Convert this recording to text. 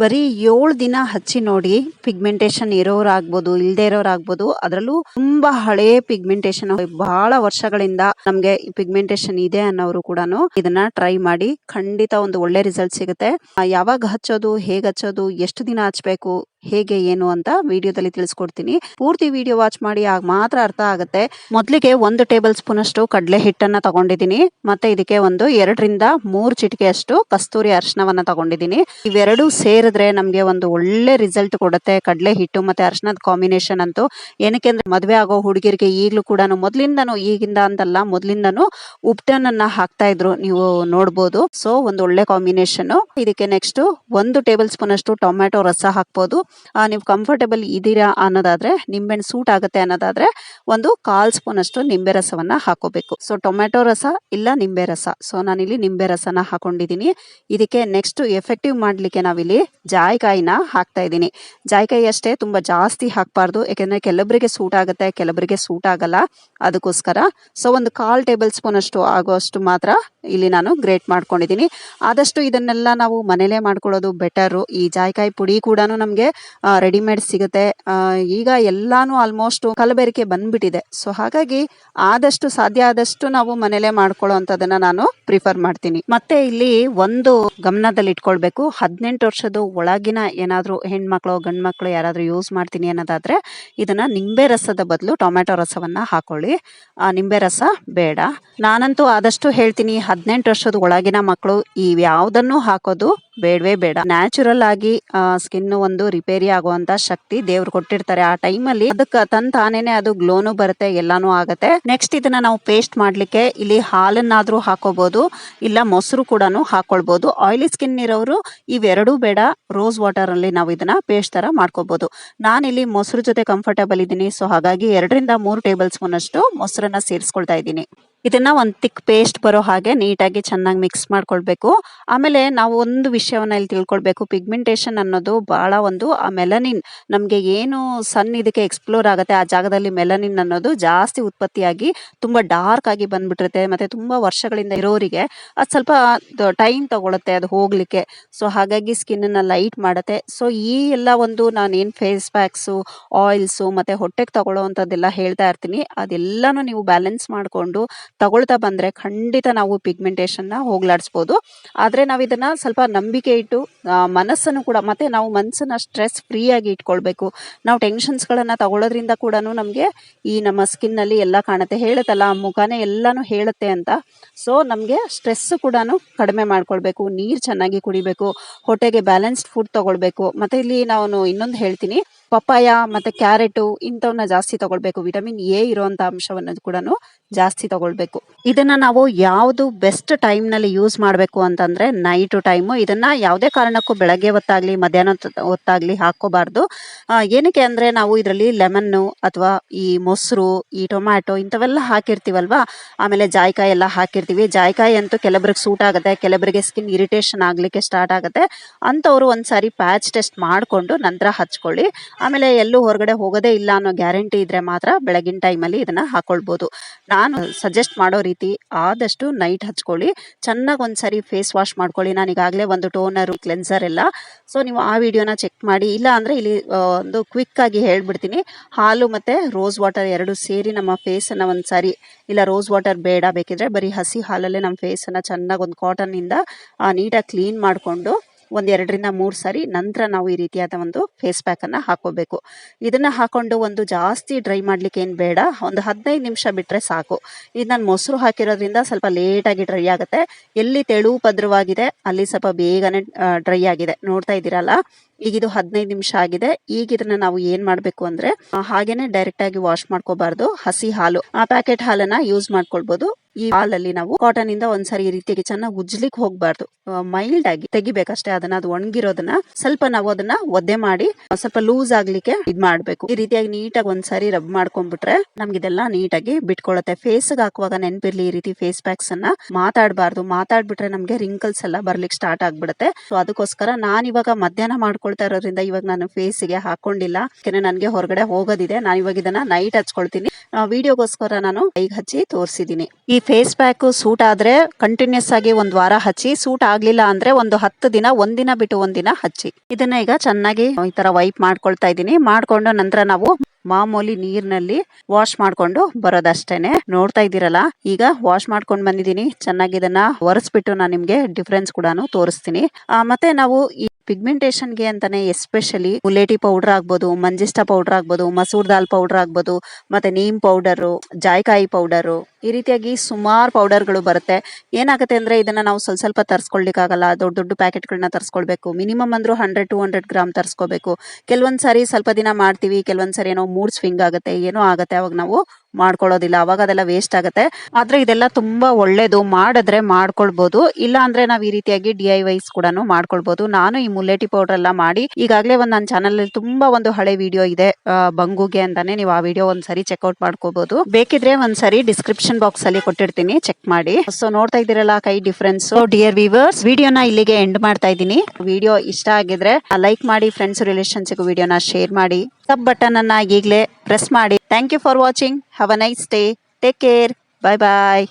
ಬರೀ ಏಳು ದಿನ ಹಚ್ಚಿ ನೋಡಿ ಪಿಗ್ಮೆಂಟೇಷನ್ ಇರೋರಾಗ್ಬೋದು, ಇಲ್ದೇ ಇರೋರಾಗ್ಬೋದು, ಅದರಲ್ಲೂ ತುಂಬಾ ಹಳೇ ಪಿಗ್ಮೆಂಟೇಷನ್ ಬಹಳ ವರ್ಷಗಳಿಂದ ನಮ್ಗೆ ಪಿಗ್ಮೆಂಟೇಷನ್ ಇದೆ ಅನ್ನೋರು ಕೂಡ ಇದನ್ನ ಟ್ರೈ ಮಾಡಿ ಖಂಡಿತ ಒಂದು ಒಳ್ಳೆ ರಿಸಲ್ಟ್ ಸಿಗುತ್ತೆ. ಯಾವಾಗ ಹಚ್ಚೋದು, ಹೇಗ್ ಹಚ್ಚೋದು, ಎಷ್ಟು ದಿನ ಹಚ್ಬೇಕು ಹೇಗೆ ಏನು ಅಂತ ವಿಡಿಯೋದಲ್ಲಿ ತಿಳಿಸ್ಕೊಡ್ತೀನಿ. ಪೂರ್ತಿ ವಿಡಿಯೋ ವಾಚ್ ಮಾಡಿ ಆಗ ಮಾತ್ರ ಅರ್ಥ ಆಗುತ್ತೆ. ಮೊದಲಿಗೆ ಒಂದು ಟೇಬಲ್ ಸ್ಪೂನ್ ಅಷ್ಟು ಕಡಲೆ ಹಿಟ್ಟನ್ನ ತಗೊಂಡಿದ್ದೀನಿ. ಮತ್ತೆ ಇದಕ್ಕೆ ಒಂದು ಎರಡರಿಂದ ಮೂರು ಚಿಟಿಕೆಯಷ್ಟು ಕಸ್ತೂರಿ ಅರ್ಶನವನ್ನ ತಗೊಂಡಿದ್ದೀನಿ. ಇವೆರಡು ಸೇರಿದ್ರೆ ನಮ್ಗೆ ಒಂದು ಒಳ್ಳೆ ರಿಸಲ್ಟ್ ಕೊಡುತ್ತೆ. ಕಡಲೆ ಹಿಟ್ಟು ಮತ್ತೆ ಅರಿಶಿನದ ಕಾಂಬಿನೇಷನ್ ಅಂತೂ. ಏನಕ್ಕೆ ಅಂದ್ರೆ ಮದ್ವೆ ಆಗೋ ಹುಡುಗಿರಿಗೆ ಈಗಲೂ ಕೂಡ ಮೊದ್ಲಿಂದನು ಈಗಿಂದ ಅಂತಲ್ಲ ಮೊದಲಿಂದನೂ ಉಪ್ಟನ್ನ ಹಾಕ್ತಾ ಇದ್ರು ನೀವು ನೋಡ್ಬೋದು. ಸೊ ಒಂದು ಒಳ್ಳೆ ಕಾಂಬಿನೇಷನ್ ಇದಕ್ಕೆ ನೆಕ್ಸ್ಟ್ ಒಂದು ಟೇಬಲ್ ಸ್ಪೂನ್ ಅಷ್ಟು ಟೊಮ್ಯಾಟೊ ರಸ ಹಾಕ್ಬೋದು. ಆ, ನೀವು ಕಂಫರ್ಟಬಲ್ ಇದ್ದೀರಾ ಅನ್ನೋದಾದ್ರೆ ನಿಂಬೆಹಣ್ಣು ಸೂಟ್ ಆಗುತ್ತೆ ಅನ್ನೋದಾದ್ರೆ, ಒಂದು ಕಾಲ್ ಸ್ಪೂನ್ ಅಷ್ಟು ನಿಂಬೆ ರಸವನ್ನ ಹಾಕೋಬೇಕು. ಸೊ ಟೊಮೆಟೊ ರಸ ಇಲ್ಲ ನಿಂಬೆ ರಸ. ಸೊ ನಾನಿಲ್ಲಿ ನಿಂಬೆ ರಸನ ಹಾಕೊಂಡಿದ್ದೀನಿ ಇದಕ್ಕೆ ನೆಕ್ಸ್ಟ್ ಎಫೆಕ್ಟಿವ್ ಮಾಡ್ಲಿಕ್ಕೆ ನಾವಿಲ್ಲಿ ಜಾಯಿಕಾಯಿನ ಹಾಕ್ತಾ ಇದ್ದೀನಿ ಜಾಯಿಕಾಯಿ ಅಷ್ಟೇ ತುಂಬಾ ಜಾಸ್ತಿ ಹಾಕಬಾರ್ದು. ಯಾಕೆಂದ್ರೆ ಕೆಲವರಿಗೆ ಸೂಟ್ ಆಗುತ್ತೆ ಕೆಲವರಿಗೆ ಸೂಟ್ ಆಗಲ್ಲ. ಅದಕ್ಕೋಸ್ಕರ ಸೊ ಒಂದು ಕಾಲ್ ಟೇಬಲ್ ಸ್ಪೂನ್ ಅಷ್ಟು ಆಗುವಷ್ಟು ಮಾತ್ರ ಇಲ್ಲಿ ನಾನು ಗ್ರೇಟ್ ಮಾಡ್ಕೊಂಡಿದ್ದೀನಿ ಆದಷ್ಟು ಇದನ್ನೆಲ್ಲ ನಾವು ಮನೇಲೆ ಮಾಡ್ಕೊಳ್ಳೋದು ಬೆಟರು ಈ ಜಾಯಿಕಾಯಿ ಪುಡಿ ಕೂಡ ನಮಗೆ ರೆಡಿಮೇಡ್ ಸಿಗುತ್ತೆ. ಈಗ ಎಲ್ಲಾನು ಆಲ್ಮೋಸ್ಟ್ ಕಲಬೆರಕೆ ಬಂದ್ಬಿಟ್ಟಿದೆ. ಸೊ ಹಾಗಾಗಿ ಆದಷ್ಟು ಸಾಧ್ಯ ಆದಷ್ಟು ನಾವು ಮನೇಲೆ ಮಾಡ್ಕೊಳ್ಳೋ ಅಂತದನ್ನ ನಾನು ಪ್ರಿಫರ್ ಮಾಡ್ತೀನಿ. ಮತ್ತೆ ಇಲ್ಲಿ ಒಂದು ಗಮನದಲ್ಲಿ ಇಟ್ಕೊಳ್ಬೇಕು. ಹದಿನೆಂಟು ವರ್ಷದ ಒಳಗಿನ ಏನಾದರೂ ಹೆಣ್ಮಕ್ಳು ಗಂಡ್ ಮಕ್ಳು ಯಾರಾದ್ರೂ ಯೂಸ್ ಮಾಡ್ತೀನಿ ಅನ್ನೋದಾದ್ರೆ ಇದನ್ನ ನಿಂಬೆ ರಸದ ಬದಲು ಟೊಮೆಟೊ ರಸವನ್ನ ಹಾಕೊಳ್ಳಿ. ನಿಂಬೆ ರಸ ಬೇಡ. ನಾನಂತೂ ಆದಷ್ಟು ಹೇಳ್ತೀನಿ, ಹದಿನೆಂಟು ವರ್ಷದ ಒಳಗಿನ ಮಕ್ಕಳು ಈ ಯಾವುದನ್ನು ಹಾಕೋದು ಬೇಡವೇ ಬೇಡ. ನ್ಯಾಚುರಲ್ ಆಗಿ ಸ್ಕಿನ್ ಒಂದು ರಿಪೇರಿ ಆಗುವಂತ ಶಕ್ತಿ ದೇವ್ರು ಕೊಟ್ಟಿರ್ತಾರೆ. ಆ ಟೈಮ್ ಅಲ್ಲಿ ಅದಕ್ಕೆ ತನ್ ತಾನೇನೆ ಅದು ಗ್ಲೋನು ಬರುತ್ತೆ, ಎಲ್ಲಾನು ಆಗುತ್ತೆ. ನೆಕ್ಸ್ಟ್ ಇದನ್ನ ನಾವು ಪೇಸ್ಟ್ ಮಾಡ್ಲಿಕ್ಕೆ ಇಲ್ಲಿ ಹಾಲನ್ನಾದ್ರೂ ಹಾಕೋಬಹುದು ಇಲ್ಲ ಮೊಸರು ಕೂಡ ಹಾಕೊಳ್ಬಹುದು ಆಯಿಲಿ ಸ್ಕಿನ್ ಇರೋರು ಇವೆರಡೂ ಬೇಡ. ರೋಸ್ ವಾಟರ್ ಅಲ್ಲಿ ನಾವು ಇದನ್ನ ಪೇಸ್ಟ್ ತರ ಮಾಡ್ಕೋಬಹುದು ನಾನಿಲ್ಲಿ ಮೊಸರು ಜೊತೆ ಕಂಫರ್ಟಬಲ್ ಇದ್ದೀನಿ. ಸೊ ಹಾಗಾಗಿ ಎರಡರಿಂದ ಮೂರು ಟೇಬಲ್ ಸ್ಪೂನ್ ಅಷ್ಟು ಮೊಸರನ್ನ ಸೇರಿಸ್ಕೊಳ್ತಾ ಇದ್ದೀನಿ. ಇದನ್ನ ಒಂದು ತಿಕ್ ಪೇಸ್ಟ್ ಬರೋ ಹಾಗೆ ನೀಟಾಗಿ ಚೆನ್ನಾಗಿ ಮಿಕ್ಸ್ ಮಾಡ್ಕೊಳ್ಬೇಕು. ಆಮೇಲೆ ನಾವು ಒಂದು ವಿಷಯವನ್ನ ಇಲ್ಲಿ ತಿಳ್ಕೊಳ್ಬೇಕು. ಪಿಗ್ಮೆಂಟೇಷನ್ ಅನ್ನೋದು ಬಹಳ ಒಂದು, ಆ ಮೆಲನಿನ್ ನಮ್ಗೆ ಏನು ಸನ್ ಇದಕ್ಕೆ ಎಕ್ಸ್ಪ್ಲೋರ್ ಆಗುತ್ತೆ, ಆ ಜಾಗದಲ್ಲಿ ಮೆಲನಿನ್ ಅನ್ನೋದು ಜಾಸ್ತಿ ಉತ್ಪತ್ತಿಯಾಗಿ ತುಂಬಾ ಡಾರ್ಕ್ ಆಗಿ ಬಂದ್ಬಿಟ್ಟಿರುತ್ತೆ, ಮತ್ತೆ ತುಂಬಾ ವರ್ಷಗಳಿಂದ ಇರೋರಿಗೆ ಅದು ಸ್ವಲ್ಪ ಟೈಮ್ ತಗೊಳುತ್ತೆ, ಅದು ಹೋಗ್ಲಿಕ್ಕೆ. ಸೊ ಹಾಗಾಗಿ ಸ್ಕಿನ್ ಅನ್ನ ಲೈಟ್ ಮಾಡುತ್ತೆ. ಸೊ ಈ ಎಲ್ಲ ಒಂದು ನಾನೇನು ಫೇಸ್ ಪ್ಯಾಕ್ಸು ಆಯಿಲ್ಸು ಮತ್ತೆ ಹೊಟ್ಟೆಗೆ ತಗೊಳ್ಳೋವಂಥದ್ದೆಲ್ಲ ಹೇಳ್ತಾ ಇರ್ತೀನಿ. ಅದೆಲ್ಲಾನು ನೀವು ಬ್ಯಾಲೆನ್ಸ್ ಮಾಡಿಕೊಂಡು ತಗೊಳ್ತಾ ಬಂದ್ರೆ ಖಂಡಿತ ನಾವು ಪಿಗ್ಮೆಂಟೇಶನ್ನ ಹೋಗ್ಲಾಡಿಸ್ಬೋದು. ಆದ್ರೆ ನಾವು ಇದನ್ನ ಸ್ವಲ್ಪ ನಂಬಿಕೆ ಇಟ್ಟು ಮನಸ್ಸನ್ನು ಕೂಡ, ಮತ್ತೆ ನಾವು ಮನಸ್ಸನ್ನ ಸ್ಟ್ರೆಸ್ ಫ್ರೀ ಆಗಿ ಇಟ್ಕೊಳ್ಬೇಕು. ನಾವು ಟೆನ್ಷನ್ಸ್ ಗಳನ್ನ ತಗೊಳ್ಳೋದ್ರಿಂದ ಕೂಡ ನಮಗೆ ಈ ನಮ್ಮ ಸ್ಕಿನ್ ಅಲ್ಲಿ ಎಲ್ಲ ಕಾಣುತ್ತೆ. ಹೇಳುತ್ತಲ್ಲ, ಮುಖಾನೇ ಎಲ್ಲಾನು ಹೇಳುತ್ತೆ ಅಂತ. ಸೊ ನಮಗೆ ಸ್ಟ್ರೆಸ್ ಕೂಡ ಕಡಿಮೆ ಮಾಡ್ಕೊಳ್ಬೇಕು. ನೀರು ಚೆನ್ನಾಗಿ ಕುಡಿಬೇಕು. ಹೊಟ್ಟೆಗೆ ಬ್ಯಾಲೆನ್ಸ್ಡ್ ಫುಡ್ ತಗೊಳ್ಬೇಕು. ಮತ್ತೆ ಇಲ್ಲಿ ನಾನು ಇನ್ನೊಂದು ಹೇಳ್ತೀನಿ. ಪಪ್ಪಾಯ ಮತ್ತೆ ಕ್ಯಾರೆಟು ಇಂಥವನ್ನ ಜಾಸ್ತಿ ತಗೊಳ್ಬೇಕು. ವಿಟಮಿನ್ ಎ ಇರುವಂತ ಅಂಶವನ್ನು ಕೂಡ ಜಾಸ್ತಿ ತಗೊಳ್ಬೇಕು. ಇದನ್ನ ನಾವು ಯಾವುದು ಬೆಸ್ಟ್ ಟೈಮ್ನಲ್ಲಿ ಯೂಸ್ ಮಾಡಬೇಕು ಅಂತಂದ್ರೆ ನೈಟ್ ಟೈಮು. ಇದನ್ನ ಯಾವುದೇ ಕಾರಣಕ್ಕೂ ಬೆಳಗ್ಗೆ ಹೊತ್ತಾಗ್ಲಿ, ಮಧ್ಯಾಹ್ನ ಹೊತ್ತು- ಹೊತ್ತಾಗ್ಲಿ ಹಾಕೋಬಾರ್ದು ಏನಕ್ಕೆ ಅಂದ್ರೆ ನಾವು ಇದರಲ್ಲಿ ಲೆಮನ್ನು ಅಥವಾ ಈ ಮೊಸರು, ಈ ಟೊಮ್ಯಾಟೊ ಇಂಥವೆಲ್ಲ ಹಾಕಿರ್ತೀವಲ್ವಾ? ಆಮೇಲೆ ಜಾಯಿಕಾಯಿ ಎಲ್ಲ ಹಾಕಿರ್ತೀವಿ. ಜಾಯಿಕಾಯಿ ಅಂತೂ ಕೆಲಬ್ರಿಗೆ ಸೂಟ್ ಆಗುತ್ತೆ ಕೆಲವರಿಗೆ ಸ್ಕಿನ್ ಇರಿಟೇಷನ್ ಆಗ್ಲಿಕ್ಕೆ ಸ್ಟಾರ್ಟ್ ಆಗುತ್ತೆ. ಅಂತವ್ರು ಒಂದ್ಸಾರಿ ಪ್ಯಾಚ್ ಟೆಸ್ಟ್ ಮಾಡಿಕೊಂಡು ನಂತರ ಹಚ್ಕೊಳ್ಳಿ. ಆಮೇಲೆ ಎಲ್ಲೂ ಹೊರಗಡೆ ಹೋಗೋದೇ ಇಲ್ಲ ಅನ್ನೋ ಗ್ಯಾರಂಟಿ ಇದ್ರೆ ಮಾತ್ರ ಬೆಳಗಿನ ಟೈಮಲ್ಲಿ ಇದನ್ನ ಹಾಕೊಳ್ಬೋದು. ನಾನು ಸಜೆಸ್ಟ್ ಮಾಡೋ ರೀತಿ ಆದಷ್ಟು ನೈಟ್ ಹಚ್ಕೊಳ್ಳಿ. ಚೆನ್ನಾಗಿ ಒಂದ್ಸರಿ ಫೇಸ್ ವಾಶ್ ಮಾಡ್ಕೊಳ್ಳಿ. ನಾನು ಈಗಾಗಲೇ ಒಂದು ಟೋನರ್ ಕ್ಲೆನ್ಸರ್ ಎಲ್ಲ. ಸೊ ನೀವು ಆ ವಿಡಿಯೋನ ಚೆಕ್ ಮಾಡಿ. ಇಲ್ಲ ಅಂದ್ರೆ ಇಲ್ಲಿ ಒಂದು ಕ್ವಿಕ್ ಆಗಿ ಹೇಳ್ಬಿಡ್ತೀನಿ. ಹಾಲು ಮತ್ತೆ ರೋಸ್ ವಾಟರ್ ಎರಡು ಸೇರಿ ನಮ್ಮ ಫೇಸ್ ಅನ್ನ ಒಂದ್ಸಾರಿ, ಇಲ್ಲ ರೋಸ್ ವಾಟರ್ ಬೇಡ ಬೇಕಿದ್ರೆ ಬರೀ ಹಸಿ ಹಾಲಲ್ಲೇ ನಮ್ಮ ಫೇಸ್ ಅನ್ನ ಚೆನ್ನಾಗಿ ಒಂದು ಕಾಟನ್ ಇಂದ ನೀಟಾಗಿ ಕ್ಲೀನ್ ಮಾಡ್ಕೊಂಡು ಒಂದ್ ಎರಡರಿಂದ ಮೂರ್ ಸಾರಿ ನಂತರ ನಾವು ಈ ರೀತಿಯಾದ ಒಂದು ಫೇಸ್ ಪ್ಯಾಕ್ ಅನ್ನ ಹಾಕೋಬೇಕು. ಇದನ್ನ ಹಾಕೊಂಡು ಒಂದು ಜಾಸ್ತಿ ಡ್ರೈ ಮಾಡ್ಲಿಕ್ಕೆ ಏನ್ ಬೇಡ. ಒಂದು ಹದಿನೈದು ನಿಮಿಷ ಬಿಟ್ರೆ ಸಾಕು. ಇದು ನಾನು ಮೊಸರು ಹಾಕಿರೋದ್ರಿಂದ ಸ್ವಲ್ಪ ಲೇಟಾಗಿ ಡ್ರೈ ಆಗುತ್ತೆ. ಎಲ್ಲಿ ತೆಳು ಪದ್ರವಾಗಿದೆ ಅಲ್ಲಿ ಸ್ವಲ್ಪ ಬೇಗನೆ ಡ್ರೈ ಆಗಿದೆ. ನೋಡ್ತಾ ಇದ್ದೀರಲ್ಲ? ಈಗ ಇದು ಹದಿನೈದು ನಿಮಿಷ ಆಗಿದೆ. ಈಗ ಇದನ್ನ ನಾವು ಏನ್ ಮಾಡ್ಬೇಕು ಅಂದ್ರೆ ಹಾಗೇನೆ ಡೈರೆಕ್ಟ್ ಆಗಿ ವಾಶ್ ಮಾಡ್ಕೋಬಾರ್ದು. ಹಸಿ ಹಾಲು. ಆ ಪ್ಯಾಕೆಟ್ ಹಾಲನ್ನ ಯೂಸ್ ಮಾಡ್ಕೊಳ್ಬಹುದು ಈ ಹಾಲಲ್ಲಿ ನಾವು ಕಾಟನ್ ಇಂದ ಒಂದ್ಸರಿ ಈ ರೀತಿಯಾಗಿ ಚೆನ್ನಾಗಿ ಉಜ್ಲಿಕ್ಕೆ ಹೋಗ್ಬಾರ್ದು. ಮೈಲ್ಡ್ ಆಗಿ ತೆಗಿಬೇಕಷ್ಟೇ, ಅದನ್ನ ಅದು ಒಣಗಿರೋದನ್ನ ಸ್ವಲ್ಪ ನಾವು ಅದನ್ನ ಒದ್ದೆ ಮಾಡಿ ಸ್ವಲ್ಪ ಲೂಸ್ ಆಗ್ಲಿಕ್ಕೆ ಇದ್ ಮಾಡ್ಬೇಕು. ಈ ರೀತಿಯಾಗಿ ನೀಟಾಗಿ ಒಂದ್ಸರಿ ರಬ್ ಮಾಡ್ಕೊಂಡ್ಬಿಟ್ರೆ ನಮ್ಗೆ ಇದೆಲ್ಲ ನೀಟಾಗಿ ಬಿಟ್ಕೊಳತ್ತೆ. ಫೇಸ್ ಹಾಕುವಾಗ ನೆನ್ಪಿರ್ಲಿ ಈ ರೀತಿ ಫೇಸ್ ಪ್ಯಾಕ್ಸ್ ಅನ್ನ ಮಾತಾಡ್ಬಾರ್ದು. ಮಾತಾಡ್ಬಿಟ್ರೆ ನಮ್ಗೆ ರಿಂಕಲ್ಸ್ ಎಲ್ಲ ಬರ್ಲಿಕ್ಕೆ ಸ್ಟಾರ್ಟ್ ಆಗ್ಬಿಡುತ್ತೆ. ಸೊ ಅದಕ್ಕೋಸ್ಕರ ನಾನ್ ಇವಾಗ ಮಧ್ಯಾಹ್ನ ಮಾಡ್ಕೊಳ್ತಾ ಇರೋದ್ರಿಂದ ಇವಾಗ ನಾನು ಫೇಸ್ಗೆ ಹಾಕೊಂಡಿಲ್ಲ. ಯಾಕಂದ್ರೆ ನನ್ಗೆ ಹೊರಗಡೆ ಹೋಗೋದಿದೆ. ನಾನು ಇವಾಗ ಇದನ್ನ ನೈಟ್ ಹಚ್ಕೊಳ್ತೀನಿ. ವಿಡಿಯೋಗೋಸ್ಕರ ನಾನು ಕೈಗೆ ಹಚ್ಚಿ ತೋರಿಸಿದೀನಿ. ಈ ಫೇಸ್ ಪ್ಯಾಕ್ ಸೂಟ್ ಆದ್ರೆ ಕಂಟಿನ್ಯೂಸ್ ಆಗಿ ಒಂದ್ ವಾರ ಹಚ್ಚಿ ಸೂಟ್ ಆಗ್ಲಿಲ್ಲ ಅಂದ್ರೆ ಒಂದು ಹತ್ತು ದಿನ ಒಂದಿನ ಬಿಟ್ಟು ಒಂದಿನ ಹಚ್ಚಿ. ಇದನ್ನ ಈಗ ಚೆನ್ನಾಗಿ ಈ ತರ ವೈಪ್ ಮಾಡ್ಕೊಳ್ತಾ ಇದ್ದೀನಿ. ಮಾಡ್ಕೊಂಡು ನಂತರ ನಾವು ಮಾಮೂಲಿ ನೀರಿನಲ್ಲಿ ವಾಶ್ ಮಾಡ್ಕೊಂಡು ಬರೋದಷ್ಟೇನೆ. ನೋಡ್ತಾ ಇದ್ದೀರಲ್ಲ, ಈಗ ವಾಶ್ ಮಾಡ್ಕೊಂಡು ಬಂದಿದ್ದೀನಿ. ಚೆನ್ನಾಗಿ ಇದನ್ನ ಒರೆಸ್ಬಿಟ್ಟು ನಾನು ನಿಮ್ಗೆ ಡಿಫ್ರೆನ್ಸ್ ಕೂಡ ತೋರಿಸ್ತೀನಿ. ಮತ್ತೆ ನಾವು ಈ ಪಿಗ್ಮೆಂಟೇಷನ್ಗೆ ಗೆ ಅಂತಾನೆ ಎಸ್ಪೆಷಲಿ ಮುಲೇಟಿ ಪೌಡರ್ ಆಗ್ಬೋದು ಮಂಜಿಸ್ಟಾ ಪೌಡರ್ ಆಗ್ಬೋದು, ಮಸೂರ್ ದಾಲ್ ಪೌಡರ್ ಆಗ್ಬೋದು, ಮತ್ತೆ ನೀಮ್ ಪೌಡರು ಜಾಯ್ಕಾಯಿ ಪೌಡರು ಈ ರೀತಿಯಾಗಿ ಸುಮಾರು ಪೌಡರ್ಗಳು ಬರುತ್ತೆ. ಏನಾಗುತ್ತೆ ಅಂದ್ರೆ ಇದನ್ನ ನಾವು ಸ್ವಲ್ಪ ಸ್ವಲ್ಪ ತರಿಸ್ಕೊಳ್ಲಿಕ್ಕಾಗಲ್ಲ. ದೊಡ್ಡ ದೊಡ್ಡ ಪ್ಯಾಕೆಟ್ಗಳನ್ನ ತರಿಸ್ಕೊಳ್ಬೇಕು. ಮಿನಿಮಮ್ ಅಂದರೂ ಹಂಡ್ರೆಡ್ ಟು ಹಂಡ್ರೆಡ್ ಗ್ರಾಮ್ ತರಿಸ್ಕೋಬೇಕು. ಕೆಲವೊಂದು ಸಾರಿ ಸ್ವಲ್ಪ ದಿನ ಮಾಡ್ತೀವಿ, ಕೆಲವೊಂದು ಸಾರಿ ಏನೋ ಮೂಡ್ ಸ್ವಿಂಗ್ ಆಗುತ್ತೆ, ಏನೋ ಆಗುತ್ತೆ ಅವಾಗ ನಾವು ಮಾಡ್ಕೊಳ್ಳೋದಿಲ್ಲ ಅವಾಗ ಅದೆಲ್ಲ ವೇಸ್ಟ್ ಆಗುತ್ತೆ. ಆದ್ರೆ ಇದೆಲ್ಲ ತುಂಬಾ ಒಳ್ಳೇದು. ಮಾಡಿದ್ರೆ ಮಾಡ್ಕೊಳ್ಬೋದು. ಇಲ್ಲ ಅಂದ್ರೆ ನಾವು ಈ ರೀತಿಯಾಗಿ ಡಿ ಐ ವೈಸ್ ಕೂಡ ಮಾಡ್ಕೊಳ್ಬೋದು. ನಾನು ಈ ಮುಲ್ಲೇಟಿ ಪೌಡರ್ ಎಲ್ಲ ಮಾಡಿ ಈಗಾಗಲೇ ಒಂದು ನನ್ನ ಚಾನಲ್ ಅಲ್ಲಿ ತುಂಬಾ ಒಂದು ಹಳೆ ವಿಡಿಯೋ ಇದೆ ಬಂಗುಗೆ ಅಂತಾನೆ. ನೀವು ಆ ವಿಡಿಯೋ ಒಂದ್ಸರಿ ಚೆಕ್ಔಟ್ ಮಾಡ್ಕೋಬಹುದು ಬೇಕಿದ್ರೆ ಒಂದ್ಸರಿ ಡಿಸ್ಕ್ರಿಪ್ಷನ್ ಬಾಕ್ಸ್ ಅಲ್ಲಿ ಕೊಟ್ಟಿರ್ತೀನಿ ಚೆಕ್ ಮಾಡಿ. ಸೊ ನೋಡ್ತಾ ಇದ್ದೀರಲ್ಲ ಕೈ ಡಿಫ್ರೆನ್ಸ್ ಡಿಯರ್ ವಿವರ್ಸ್ ವಿಡಿಯೋನ ಇಲ್ಲಿಗೆ ಎಂಡ್ ಮಾಡ್ತಾ ಇದ್ದೀನಿ. ವಿಡಿಯೋ ಇಷ್ಟ ಆಗಿದ್ರೆ ಲೈಕ್ ಮಾಡಿ ಫ್ರೆಂಡ್ಸ್ ರಿಲೇಷನ್ಸ್ ವಿಡಿಯೋನ ಶೇರ್ ಮಾಡಿ. ಸಬ್ ಬಟನ್ ಅನ್ನ ಈಗಲೇ ಪ್ರೆಸ್ ಮಾಡಿ. Thank you for watching have a nice day take care bye bye